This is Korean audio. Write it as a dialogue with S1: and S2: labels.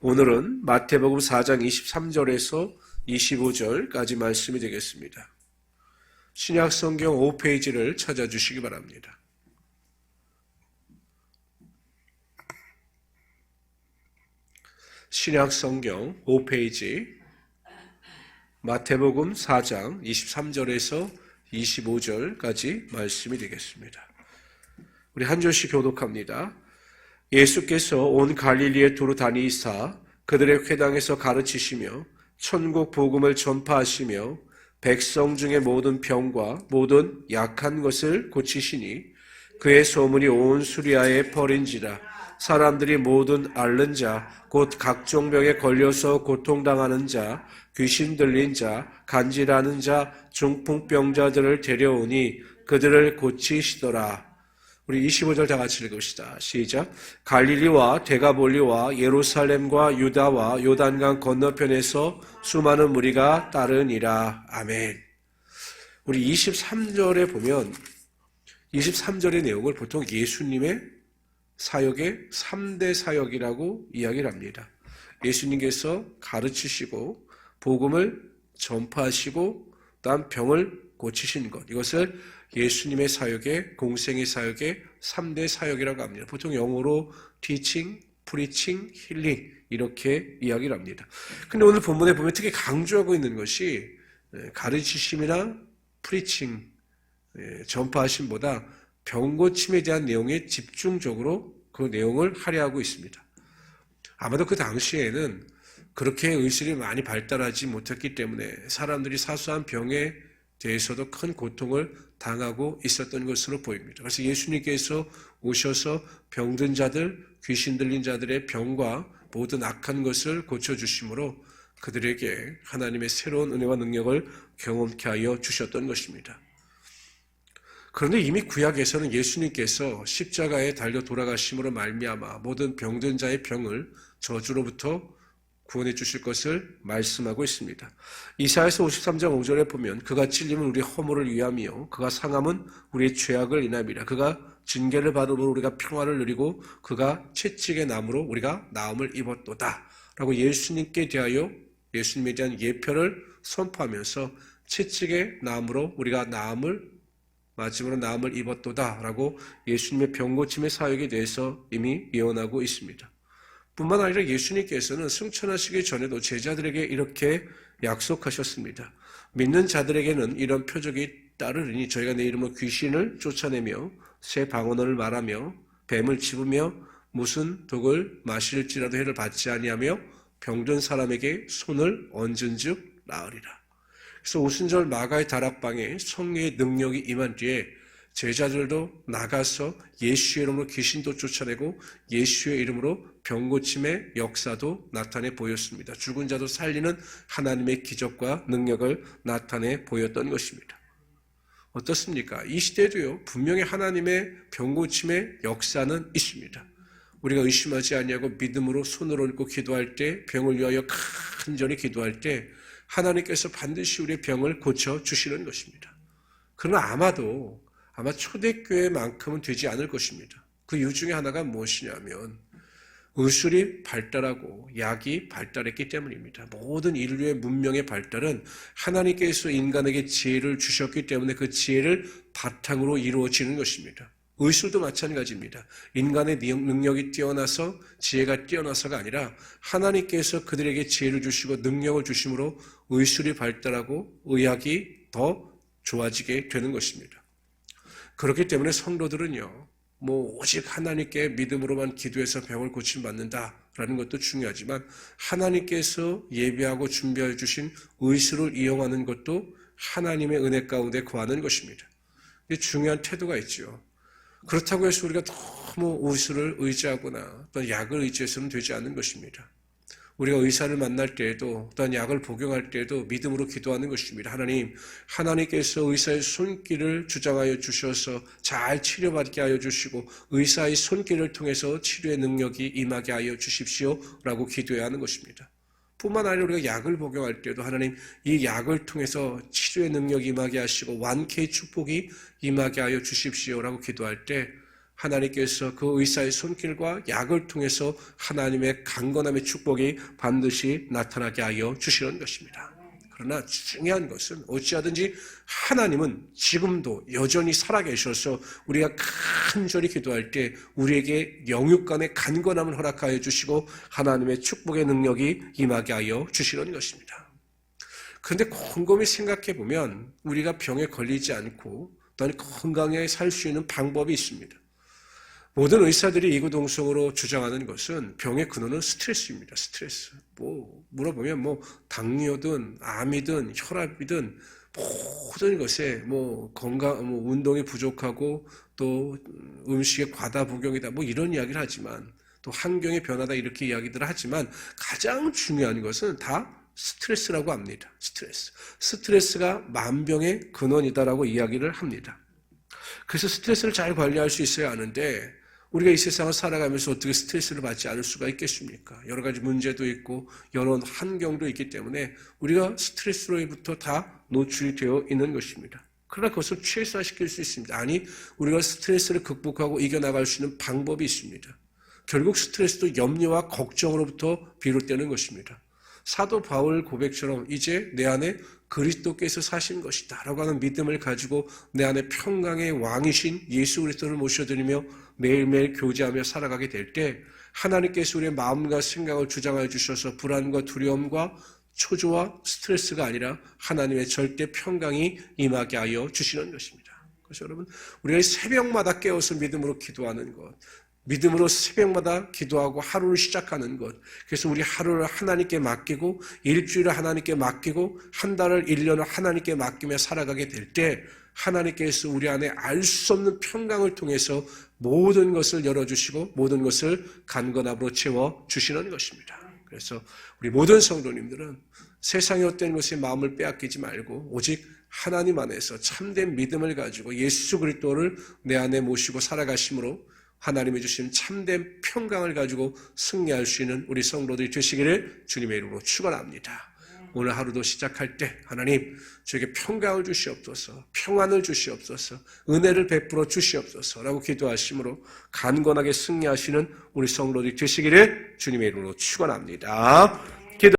S1: 오늘은 마태복음 4장 23절에서 25절까지 말씀이 되겠습니다. 신약 성경 5페이지를 찾아주시기 바랍니다. 신약 성경 5페이지 마태복음 4장 23절에서 25절까지 말씀이 되겠습니다. 우리 한 절씩 교독합니다. 예수께서 온 갈릴리에 두루 다니사 그들의 회당에서 가르치시며 천국 복음을 전파하시며 백성 중의 모든 병과 모든 약한 것을 고치시니 그의 소문이 온 수리아에 퍼린지라 사람들이 모든 앓는 자, 곧 각종 병에 걸려서 고통당하는 자, 귀신 들린 자, 간질하는 자, 중풍병자들을 데려오니 그들을 고치시더라. 우리 25절 다 같이 읽읍시다. 시작. 갈릴리와 데가볼리와 예루살렘과 유다와 요단강 건너편에서 수많은 무리가 따르니라. 아멘. 우리 23절에 보면 23절의 내용을 보통 예수님의 사역의 3대 사역이라고 이야기를 합니다. 예수님께서 가르치시고 복음을 전파하시고 또한 병을 고치신 것 이것을 예수님의 사역의 공생의 사역의 3대 사역이라고 합니다. 보통 영어로 teaching, preaching, healing 이렇게 이야기를 합니다. 근데 오늘 본문에 보면 특히 강조하고 있는 것이 가르치심이나 preaching 전파하심보다 병고침에 대한 내용에 집중적으로 그 내용을 할애하고 있습니다. 아마도 그 당시에는 그렇게 의술이 많이 발달하지 못했기 때문에 사람들이 사소한 병에 대해서도 큰 고통을 당하고 있었던 것으로 보입니다. 그래서 예수님께서 오셔서 병든 자들, 귀신 들린 자들의 병과 모든 악한 것을 고쳐주심으로 그들에게 하나님의 새로운 은혜와 능력을 경험케 하여 주셨던 것입니다. 그런데 이미 구약에서는 예수님께서 십자가에 달려 돌아가심으로 말미암아 모든 병든 자의 병을 저주로부터 구원해 주실 것을 말씀하고 있습니다. 이사야서 53장 5절에 보면 그가 찔림은 우리 허물을 위함이요 그가 상함은 우리의 죄악을 인함이라 그가 징계를 받음으로 우리가 평화를 누리고 그가 채찍의 나무로 우리가 나음을 입었도다 라고 예수님께 대하여 예수님에 대한 예표를 선포하면서 채찍의 나무로 우리가 나음을 마침으로 나음을 입었도다 라고 예수님의 병고침의 사역에 대해서 이미 예언하고 있습니다. 뿐만 아니라 예수님께서는 승천하시기 전에도 제자들에게 이렇게 약속하셨습니다. 믿는 자들에게는 이런 표적이 따르리니 저희가 내 이름으로 귀신을 쫓아내며 새 방언을 말하며 뱀을 집으며 무슨 독을 마실지라도 해를 받지 아니하며 병든 사람에게 손을 얹은즉 나으리라. 그래서 오순절 마가의 다락방에 성령의 능력이 임한 뒤에 제자들도 나가서 예수의 이름으로 귀신도 쫓아내고 예수의 이름으로 병고침의 역사도 나타내 보였습니다. 죽은 자도 살리는 하나님의 기적과 능력을 나타내 보였던 것입니다. 어떻습니까? 이 시대도요, 분명히 하나님의 병고침의 역사는 있습니다. 우리가 의심하지 아니하고 믿음으로 손을 얹고 기도할 때, 병을 위하여 간절히 기도할 때, 하나님께서 반드시 우리의 병을 고쳐 주시는 것입니다. 그러나 아마도 아마 초대교회만큼은 되지 않을 것입니다. 그 이유 중에 하나가 무엇이냐면 의술이 발달하고 약이 발달했기 때문입니다. 모든 인류의 문명의 발달은 하나님께서 인간에게 지혜를 주셨기 때문에 그 지혜를 바탕으로 이루어지는 것입니다. 의술도 마찬가지입니다. 인간의 능력이 뛰어나서 지혜가 뛰어나서가 아니라 하나님께서 그들에게 지혜를 주시고 능력을 주심으로 의술이 발달하고 의학이 더 좋아지게 되는 것입니다. 그렇기 때문에 성도들은요, 뭐 오직 하나님께 믿음으로만 기도해서 병을 고침 받는다라는 것도 중요하지만 하나님께서 예배하고 준비해 주신 의술을 이용하는 것도 하나님의 은혜 가운데 구하는 것입니다. 중요한 태도가 있죠. 그렇다고 해서 우리가 너무 의술을 의지하거나 또 약을 의지해서는 되지 않는 것입니다. 우리가 의사를 만날 때에도 또한 약을 복용할 때에도 믿음으로 기도하는 것입니다. 하나님, 하나님께서 의사의 손길을 주장하여 주셔서 잘 치료받게 하여 주시고 의사의 손길을 통해서 치료의 능력이 임하게 하여 주십시오라고 기도해야 하는 것입니다. 뿐만 아니라 우리가 약을 복용할 때도 하나님 이 약을 통해서 치료의 능력이 임하게 하시고 완쾌의 축복이 임하게 하여 주십시오라고 기도할 때 하나님께서 그 의사의 손길과 약을 통해서 하나님의 강건함의 축복이 반드시 나타나게 하여 주시는 것입니다. 그러나 중요한 것은 어찌하든지 하나님은 지금도 여전히 살아계셔서 우리가 간절히 기도할 때 우리에게 영육간의 간건함을 허락하여 주시고 하나님의 축복의 능력이 임하게 하여 주시는 것입니다. 그런데 곰곰이 생각해 보면 우리가 병에 걸리지 않고 또한 건강하게 살 수 있는 방법이 있습니다. 모든 의사들이 이구동성으로 주장하는 것은 병의 근원은 스트레스입니다. 스트레스. 뭐 물어보면 뭐 당뇨든 암이든 혈압이든 모든 것에 뭐 건강, 뭐 운동이 부족하고 또 음식의 과다 복용이다 뭐 이런 이야기를 하지만 또 환경의 변화다 이렇게 이야기들을 하지만 가장 중요한 것은 다 스트레스라고 합니다. 스트레스. 스트레스가 만병의 근원이다라고 이야기를 합니다. 그래서 스트레스를 잘 관리할 수 있어야 하는데 우리가 이 세상을 살아가면서 어떻게 스트레스를 받지 않을 수가 있겠습니까? 여러 가지 문제도 있고 여러 환경도 있기 때문에 우리가 스트레스로부터 다 노출이 되어 있는 것입니다. 그러나 그것을 최소화시킬 수 있습니다. 아니, 우리가 스트레스를 극복하고 이겨나갈 수 있는 방법이 있습니다. 결국 스트레스도 염려와 걱정으로부터 비롯되는 것입니다. 사도 바울 고백처럼 이제 내 안에 그리스도께서 사신 것이다 라고 하는 믿음을 가지고 내 안에 평강의 왕이신 예수 그리스도를 모셔드리며 매일매일 교제하며 살아가게 될 때 하나님께서 우리의 마음과 생각을 주장하여 주셔서 불안과 두려움과 초조와 스트레스가 아니라 하나님의 절대 평강이 임하게 하여 주시는 것입니다. 그래서 여러분 우리가 새벽마다 깨어서 믿음으로 기도하는 것 믿음으로 새벽마다 기도하고 하루를 시작하는 것. 그래서 우리 하루를 하나님께 맡기고 일주일을 하나님께 맡기고 한 달을 1년을 하나님께 맡기며 살아가게 될 때 하나님께서 우리 안에 알 수 없는 평강을 통해서 모든 것을 열어주시고 모든 것을 간건함으로 채워 주시는 것입니다. 그래서 우리 모든 성도님들은 세상의 어떤 것에 마음을 빼앗기지 말고 오직 하나님 안에서 참된 믿음을 가지고 예수 그리스도를 내 안에 모시고 살아가심으로 하나님이 주신 참된 평강을 가지고 승리할 수 있는 우리 성도들이 되시기를 주님의 이름으로 축원합니다. 오늘 하루도 시작할 때 하나님 저에게 평강을 주시옵소서 평안을 주시옵소서 은혜를 베풀어 주시옵소서라고 기도하심으로 간건하게 승리하시는 우리 성도들이 되시기를 주님의 이름으로 축원합니다.